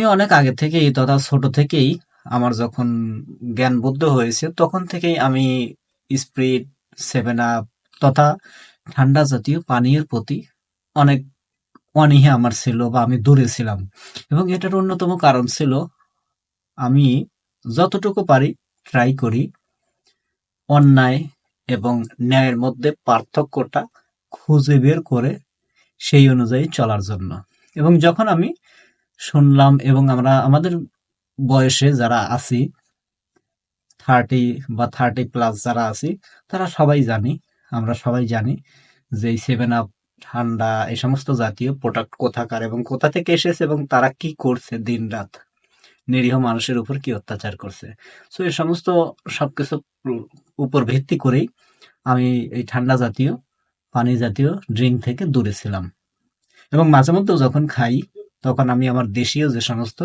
আমি অনেক আগে থেকেই, তথা ছোট থেকেই আমার যখন জ্ঞান বুদ্ধ হয়েছে, তখন থেকেই আমি স্প্রিট, সেভেন আপ তথা ঠান্ডা জাতীয় পানীয়ের প্রতি অনেক অনীহা আমার ছিল বা আমি দূরে ছিলাম। এবং এটার অন্যতম কারণ ছিল, আমি যতটুকু পারি ট্রাই করি, অন্যায় এবং ন্যায়ের মধ্যে পার্থক্যটা খুঁজে বের করে সেই অনুযায়ী চলার জন্য। এবং যখন আমি শুনলাম এবং আমরা, আমাদের বয়সে যারা আছি থার্টি বা থার্টি প্লাস যারা আছি, তারা সবাই জানি, আমরা সবাই জানি যে সেভেন আপ ঠান্ডা, এই সমস্ত জাতীয় প্রোডাক্ট কোথাকার এবং কোথা থেকে এসেছে এবং তারা কি করছে দিন রাত নিরীহ মানুষের উপর কি অত্যাচার করছে? সো এই সমস্ত সবকিছু উপর ভিত্তি করেই আমি এই ঠান্ডা জাতীয়, পানি জাতীয় ড্রিঙ্ক থেকে দূরে ছিলাম। এবং মাঝে মধ্যেও যখন খাই তখন আমি আমার দেশীয় যে সমস্ত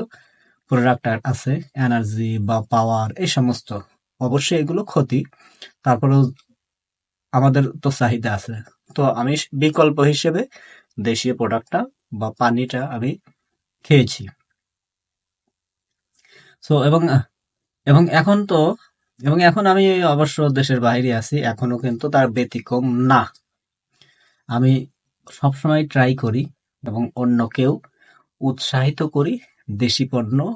প্রোডাক্ট আছে এনার্জি বা পাওয়ার এই সমস্ত, অবশ্যই এগুলো ক্ষতি। তারপরেও আমাদের তো চাহিদা আছে। তো আমি বিকল্প হিসেবে দেশীয় প্রোডাক্টটা বা পানিটা আমি খেয়েছি। সো এবং এবং এখন তো, এবং এখন আমি অবশ্য দেশের বাইরে আছি, এখনও কিন্তু তার ব্যতিক্রম না। আমি সবসময় ট্রাই করি, এবং অন্যকেও উৎসাহিত করি, দেশি পণ্য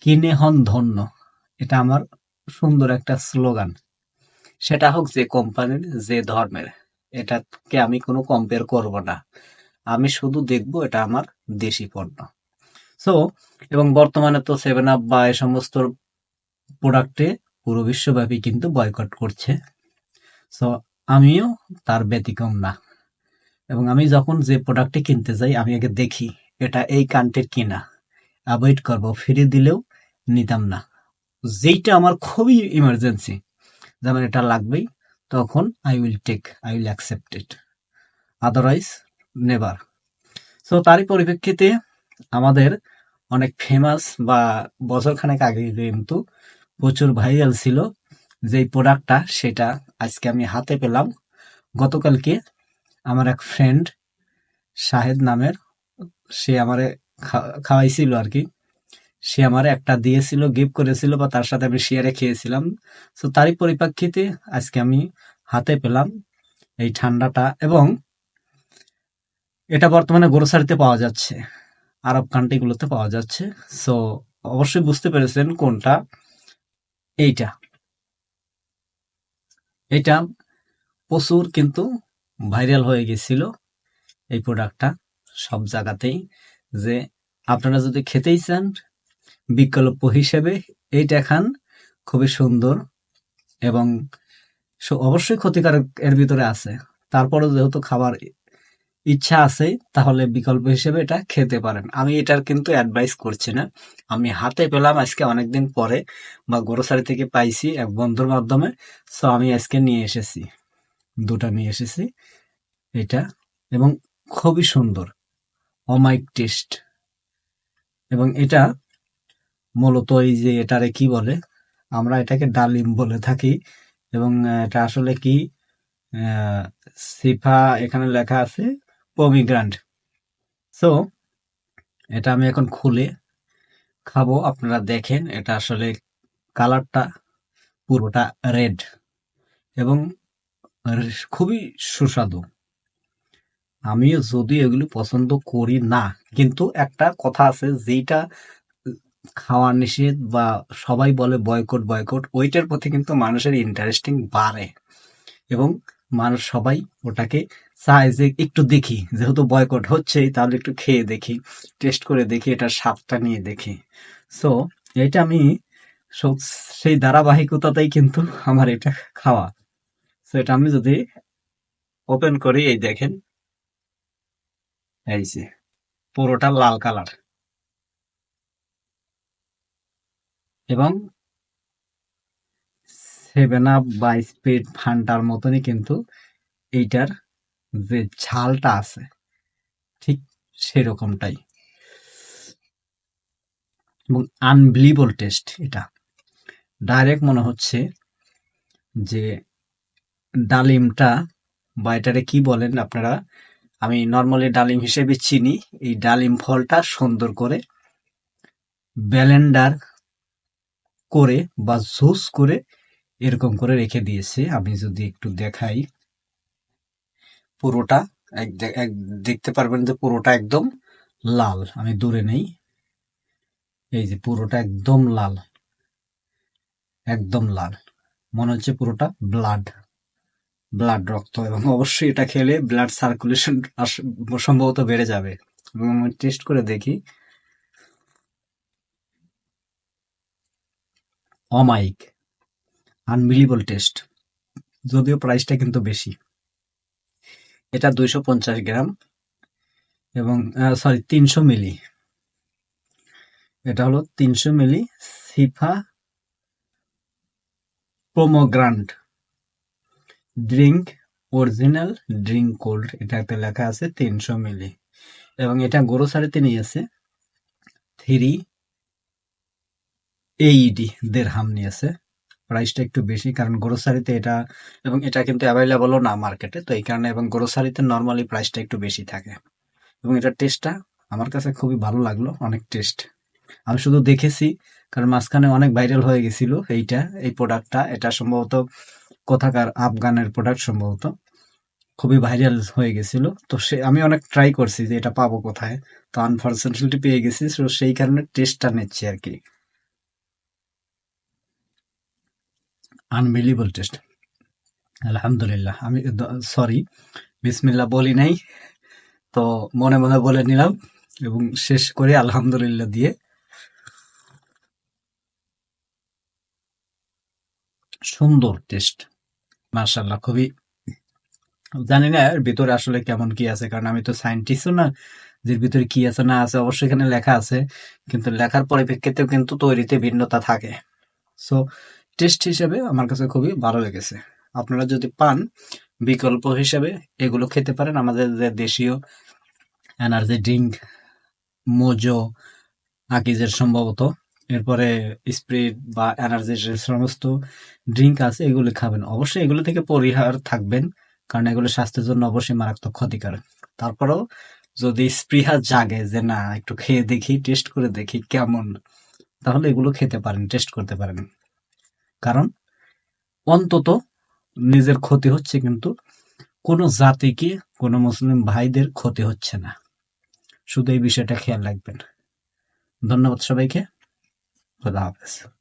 কিনে হন ধন্য। এটা আমার সুন্দর একটা স্লোগান। সেটা হোক যে কোম্পানির, যে ধর্মের, এটাকে আমি কোনো কম্পেয়ার করব না। আমি শুধু দেখব এটা আমার দেশি পণ্য। সো এবং বর্তমানে তো সেভেন আপ বা এ সমস্ত প্রোডাক্টে পুরো বিশ্বব্যাপী কিন্তু বয়কট করছে। সো আমিও তার ব্যতিক্রম না। এবং আমি যখন যে প্রোডাক্টটি কিনতে যাই, আমি আগে দেখি। এটা এই কান্ট্রির কিনা? অ্যাভয়েড করব ফিরে দিলেও নিতাম না। যেইটা আমার খুবই ইমার্জেন্সি যেমন এটা লাগবেই, তখন I will take I will accept it otherwise never so তারই পরিপ্রেক্ষিতে আমাদের অনেক ফেমাস বা বছরখানেক আগে কিন্তু প্রচুর ভাইরাল ছিল যেই প্রোডাক্টটা সেটা আজকে আমি হাতে পেলাম। গতকালকে আমার এক ফ্রেন্ড শাহেদ নামের সে আমারে খাওয়াইছিল আর কি। সে আমার একটা দিয়েছিল, গিফট করেছিল বা তার সাথে আমি শেয়ারে খেয়েছিলাম। তো তারই পরিপ্রেক্ষিতে আজকে আমি হাতে পেলাম এই ঠান্ডাটা এবং এটা বর্তমানে গ্রোসারিতে পাওয়া যাচ্ছে, আরব কান্ট্রিগুলোতে পাওয়া যাচ্ছে। সো অবশ্যই বুঝতে পেরেছেন কোনটা। এইটা। এটা প্রচুর কিন্তু ভাইরাল হয়ে গেছিল এই প্রোডাক্টটা সব জায়গাতেই যে আপনারা যদি খেতেই চান, বিকল্প হিসেবে এইটা খান, খুবই সুন্দর এবং অবশ্যই ক্ষতিকারক এর ভিতরে আছে। তারপরে যেহেতু খাবার ইচ্ছা আছে, তাহলে বিকল্প হিসেবে এটা খেতে পারেন। আমি এটার কিন্তু অ্যাডভাইস করছি না। আমি হাতে পেলাম আজকে অনেকদিন পরে বা গ্রোসারি থেকে পাইছি এক বন্ধুর মাধ্যমে সো আমি আজকে নিয়ে এসেছি। দুটা নিয়ে এসেছি, এটা এবং খুবই সুন্দর। অমাইক টেস্ট। এবং এটা মূলত এই যে এটারে কি বলে, আমরা এটাকে ডালিম বলে থাকি। এবং এটা আসলে কি সিফা এখানে লেখা আছে পমিগ্রান্ট। সো, এটা আমি এখন খুলে খাব, আপনারা দেখেন এটা আসলে কালারটা পুরোটা রেড। এবং খুবই সুস্বাদু। আমিও যদি এগুলি পছন্দ করি না, কিন্তু একটা কথা আছে যেটা খাওয়া নিষেধ বা সবাই বলে বয়কট বয়কট ওইটার প্রতি কিন্তু মানুষের ইন্টারেস্টিং বাড়ে। এবং মানুষ সবাই ওটাকে চায় যে একটু দেখি, যেহেতু বয়কট হচ্ছেই, তাহলে একটু খেয়ে দেখি টেস্ট করে দেখি, এটার স্বাদটা নিয়ে দেখি। সো এটা আমি সেই ধারাবাহিকতাতেই কিন্তু আমার এটা খাওয়া। সো এটা আমি যদি ওপেন করি, এই দেখেন। এই যে, পুরোটা লাল কালার। এবং সেভেন আপ বা স্পিড ফান্টার মতনই কিন্তু এইটার যে ঝালটা আছে, ঠিক সেরকমটাই। এবং আনবিলিবল টেস্ট এটা। ডাইরেক্ট মনে হচ্ছে যে ডালিমটা বা এটারে কি বলেন আপনারা? আমি নর্মালি ডালিম হিসেবে চিনি। এই ডালিম ফলটা সুন্দর করে ব্যালেন্ডার করে বা জুস করে এরকম করে রেখে দিয়েছে। আমি যদি একটু দেখাই পুরোটা, এক দেখতে পারবেন যে পুরোটা একদম লাল। আমি দূরে নেই। এই যে পুরোটা একদম লাল। একদম লাল। মনে হচ্ছে পুরোটা ব্লাড ব্লাড রক্ত এবং অবশ্যই এটা খেলে ব্লাড সার্কুলেশন সম্ভবত বেড়ে যাবে। এবং আমি টেস্ট করে দেখি। অমাইক আনবিলিবল টেস্ট যদিও প্রাইসটা কিন্তু বেশি। এটা দুইশো পঞ্চাশ গ্রাম এবং সরি তিনশো মিলি। এটা হলো তিনশো মিলি সিফা pomegranate drink original drink cold এটাতে লেখা আছে, তিনশো মিলি। এবং এটা গ্রোসারিতে নিয়েছে থ্রি এইডি দেড়হাম নিয়েছে প্রাইসটা একটু বেশি, কারণ গ্রোসারিতে এটা, এবং এটা কিন্তু অ্যাভেলেবলও না মার্কেটে তো এই কারণে এবং গ্রোসারিতে নর্মালি প্রাইসটা একটু বেশি থাকে। এবং এটার টেস্টটা আমার কাছে খুবই ভালো লাগল, অনেক টেস্ট আমি শুধু দেখেছি, কারণ মাঝখানে অনেক ভাইরাল হয়ে গেছিল এইটা, এই প্রোডাক্টটা এটা সম্ভবত কোথাকার আফগানের প্রোডাক্ট সম্ভবত। খুবই ভাইরাল হয়ে গেছিল। তো সে, আমি অনেক ট্রাই করছি যে এটা পাবো কোথায়। তো আনফর্চুনেটলি পেয়ে গেছি। তো সেই কারণে টেস্টটা নিচ্ছি আর কি। আনবিলিবল টেস্ট আলহামদুলিল্লাহ। আমি সরি বিসমিল্লাহ বলি নাই। তো মনে মনে বলে নিলাম এবং শেষ করে আলহামদুলিল্লাহ দিয়ে সুন্দর টেস্ট মার্শাল্লাহ খুবই জানি না এর ভিতরে আসলে কেমন কি আছে, কারণ আমি তো সায়েন্টিস্টও না যে ভিতরে কি আছে না আছে অবশ্যই এখানে লেখা আছে, কিন্তু লেখার পরিপ্রেক্ষিতেও কিন্তু তৈরিতে ভিন্নতা থাকে। সো টেস্ট হিসেবে আমার কাছে খুবই ভালো লেগেছে। আপনারা যদি পান, বিকল্প হিসেবে এগুলো খেতে পারেন, আমাদের যে দেশীয় এনার্জি ড্রিঙ্ক মোজো আকিজের সম্ভবত। এরপরে স্প্রিট বা এনার্জি সমস্ত ড্রিঙ্ক আছে, এগুলো খাবেন। অবশ্যই এগুলো থেকে পরিহার থাকবেন, কারণ এগুলো স্বাস্থ্যের জন্য অবশ্যই মারাত্মক ক্ষতিকারক। তারপরেও যদি স্পৃহা জাগে যে না, একটু খেয়ে দেখি, টেস্ট করে দেখি কেমন, তাহলে এগুলো খেতে পারেন, টেস্ট করতে পারেন। কারণ অন্তত নিজের ক্ষতি হচ্ছে, কিন্তু কোনো জাতিকে, কোনো মুসলিম ভাইদের ক্ষতি হচ্ছে না। শুধু এই বিষয়টা খেয়াল রাখবেন। ধন্যবাদ সবাইকে। خدا حافظ